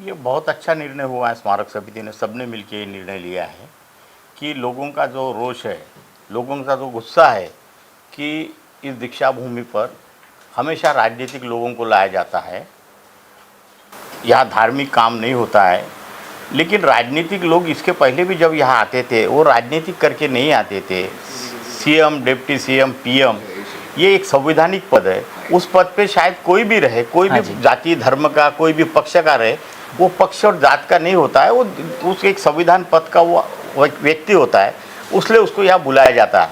ये बहुत अच्छा निर्णय हुआ है स्मारक समिति ने, सबने मिलकर ये निर्णय लिया है कि लोगों का जो रोष है, लोगों का जो गुस्सा है कि इस दीक्षा भूमि पर हमेशा राजनीतिक लोगों को लाया जाता है। यहाँ धार्मिक काम नहीं होता है, लेकिन राजनीतिक लोग इसके पहले भी जब यहाँ आते थे, वो राजनीतिक करके नहीं आते थे। सीएम डिप्टी सीएम पीएम ये एक संवैधानिक पद है। उस पद पे शायद कोई भी रहे कोई हाँ भी जाति धर्म का कोई भी पक्ष का रहे वो पक्ष और जात का नहीं होता है वो उसके एक संविधान पद का वो व्यक्ति होता है उसलिए उसको यहाँ बुलाया जाता है।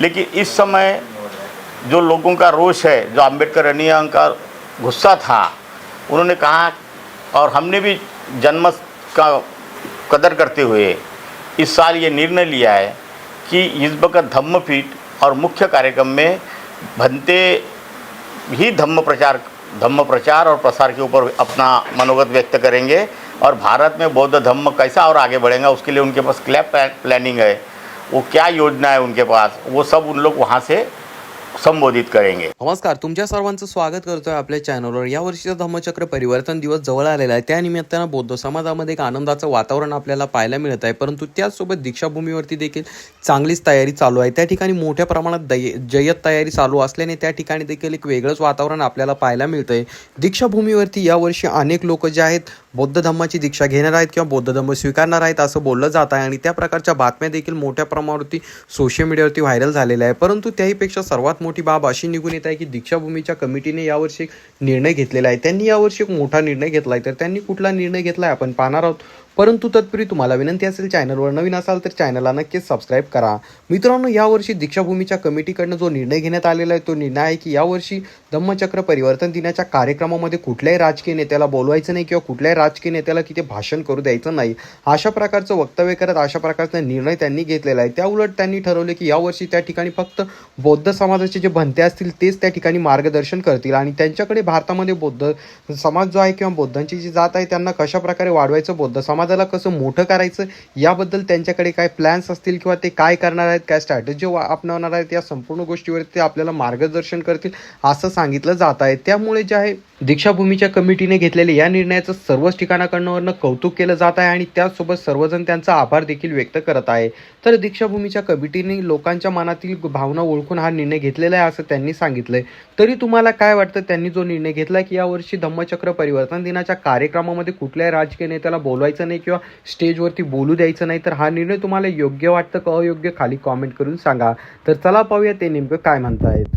लेकिन इस समय जो लोगों का रोष है जो अंबेडकर अनियम का गुस्सा था उन्होंने कहा और हमने भी जन्म का कदर करते हुए इस साल ये निर्णय लिया है कि इस वक्त धम्मपीठ और मुख्य कार्यक्रम में भंते ही धम्म प्रचार धम्म प्रचार और प्रसार के ऊपर अपना मनोगत व्यक्त करेंगे। और भारत में बौद्ध धम्म कैसा और आगे बढ़ेगा, उसके लिए उनके पास क्लैप प्लानिंग है। वो क्या योजना है उनके पास, वो सब उन लोग वहाँ से संबोधित करेंगे। नमस्कार तुमच्या सर्वांचं स्वागत करतोय आपल्या चॅनलवर या वर्षीचा धम्मचक्र परिवर्तन दिवस जवळ आलेला आहे. त्यानिमित्तानं बौद्ध समाजामध्ये एक आनंदाचं वातावरण आपल्याला पाहायला मिळत आहे. परंतु त्याचसोबत दीक्षाभूमीवरती देखील चांगलीच तयारी चालू आहे. त्या ठिकाणी मोठ्या प्रमाणात दय जय्यत तयारी चालू असल्याने त्या ठिकाणी देखील एक वेगळंच वातावरण आपल्याला पाहायला मिळतंय. दीक्षाभूमीवरती यावर्षी अनेक लोक जे आहेत बौद्ध धम्माची दीक्षा घेणार आहेत किंवा बौद्ध धम्म स्वीकारणार आहेत असं बोललं जात आहे. आणि त्या प्रकारच्या बातम्या देखील मोठ्या प्रमाणावरती सोशल मीडियावरती व्हायरल झालेल्या आहे परंतु त्याहीपेक्षा सर्वात मोठी मोठी बाब अशी निघून येत आहे की दीक्षाभूमीच्या कमिटीने यावर्षी एक निर्णय घेतलेला आहे. त्यांनी यावर्षी एक मोठा निर्णय घेतला आहे तर त्यांनी कुठला निर्णय घेतला आहे आपण पाहणार आहोत. परंतु तत्पूर्वी तुम्हाला विनंती असेल चॅनलवर नवीन असाल तर चॅनलला नक्कीच सबस्क्राईब करा. मित्रांनो यावर्षी दीक्षाभूमीच्या कमिटीकडनं जो निर्णय घेण्यात आलेला आहे तो निर्णय आहे की यावर्षी धम्मचक्र परिवर्तन दिनाच्या कार्यक्रमामध्ये कुठल्याही राजकीय नेत्याला बोलवायचं नाही किंवा कुठल्याही राजकीय नेत्याला तिथे भाषण करू द्यायचं नाही. अशा प्रकारचं वक्तव्य करत अशा प्रकारचा निर्णय त्यांनी घेतलेला आहे. त्याउलट त्यांनी ठरवले की यावर्षी त्या ठिकाणी फक्त बौद्ध समाजाचे जे भंते असतील तेच त्या ठिकाणी मार्गदर्शन करतील आणि त्यांच्याकडे भारतामध्ये बौद्ध समाज जो आहे किंवा बौद्धांची जी जात आहे त्यांना कशा प्रकारे वाढवायचं बौद्ध समाज समाजाला कसं मोठं करायचं याबद्दल त्यांच्याकडे काय प्लॅन्स असतील किंवा ते काय करणार आहेत काय स्ट्रॅटजी अपनावणार आहेत या संपूर्ण गोष्टीवर ते आपल्याला मार्गदर्शन करतील असं सांगितलं जात आहे. त्यामुळे जे आहे दीक्षाभूमीच्या कमिटीने घेतलेल्या या निर्णयाचं सर्वच ठिकाणाकडनं कौतुक केलं जात आहे आणि त्यासोबत सर्वजण त्यांचा आभार देखील व्यक्त करत आहे. तर दीक्षाभूमीच्या कमिटीने लोकांच्या मनातील भावना ओळखून हा निर्णय घेतलेला आहे असं त्यांनी सांगितलंय. तरी तुम्हाला काय वाटतं त्यांनी जो निर्णय घेतला की यावर्षी धम्मचक्र परिवर्तन दिनाच्या कार्यक्रमामध्ये कुठल्याही राजकीय नेत्याला बोलवायचं नाही किंवा स्टेजवरती बोलू द्यायचं नाही तर हा निर्णय तुम्हाला योग्य वाटतं का अयोग्य खाली कॉमेंट करून सांगा. तर चला पाहूया ते नेमकं काय म्हणतायत.